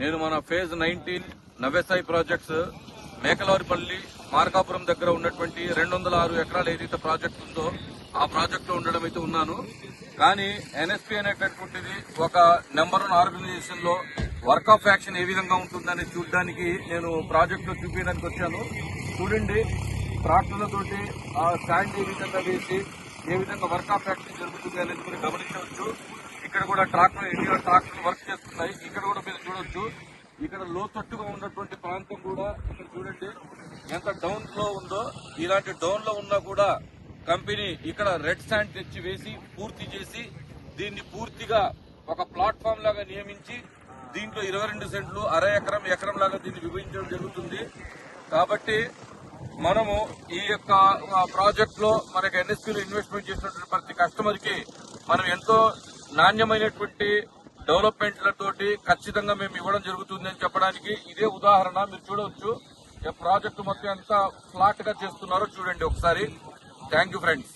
నేను మన phase nineteen Navyasai projects Mekalavaripalli Markapuram దగ్గర ఉన్నటువంటి రెండు వందల ఆరు ఎకరాలు ఏదైతే ప్రాజెక్ట్ ఉందో ఆ ప్రాజెక్ట్లో ఉండడం అయితే ఉన్నాను. కానీ ఎన్ఎస్పి అనేటటువంటిది ఒక నెంబర్ వన్ ఆర్గనైజేషన్లో వర్క్ ఆఫ్ యాక్షన్ ఏ విధంగా ఉంటుందని చూడడానికి నేను ప్రాజెక్ట్లో చూపించడానికి వచ్చాను. చూడండి ట్రాక్టర్లతోటి ఆ స్టాండ్ ఏ విధంగా వేసి ఏ విధంగా వర్క్ ఆఫ్ యాక్షన్ జరుగుతుంది అనేది మీరు గమనించవచ్చు. ఇక్కడ కూడా ట్రాక్టర్ ఇండియా ట్రాక్టర్ వర్క్ చేస్తున్నాయి. ఇక్కడ కూడా మీరు చూడొచ్చు. ఇక్కడ లోతట్టుగా ఉన్నటువంటి ప్రాంతం కూడా ఇక్కడ చూడండి. ఎంత డౌన్లో ఉందో ఇలాంటి డౌన్లో ఉన్నా కూడా కంపెనీ ఇక్కడ రెడ్ శాండ్ తెచ్చి వేసి పూర్తి చేసి దీన్ని పూర్తిగా ఒక ప్లాట్ఫామ్ లాగా నియమించి దీంట్లో ఇరవై రెండు సెంట్లు అర ఎకరం ఎకరం లాగా దీన్ని విభజించడం జరుగుతుంది. కాబట్టి మనము ఈ యొక్క ప్రాజెక్ట్లో మనకి ఎన్ఎస్పీలో ఇన్వెస్ట్మెంట్ చేసినటువంటి ప్రతి కస్టమర్కి మనం ఎంతో నాణ్యమైనటువంటి డెవలప్మెంట్లతోటి ఖచ్చితంగా మేము ఇవ్వడం జరుగుతుంది అని చెప్పడానికి ఇదే ఉదాహరణ. మీరు చూడవచ్చు ప్రాజెక్టు మొత్తం ఎంత ఫ్లాట్గా చేస్తున్నారో చూడండి ఒకసారి. Thank you friends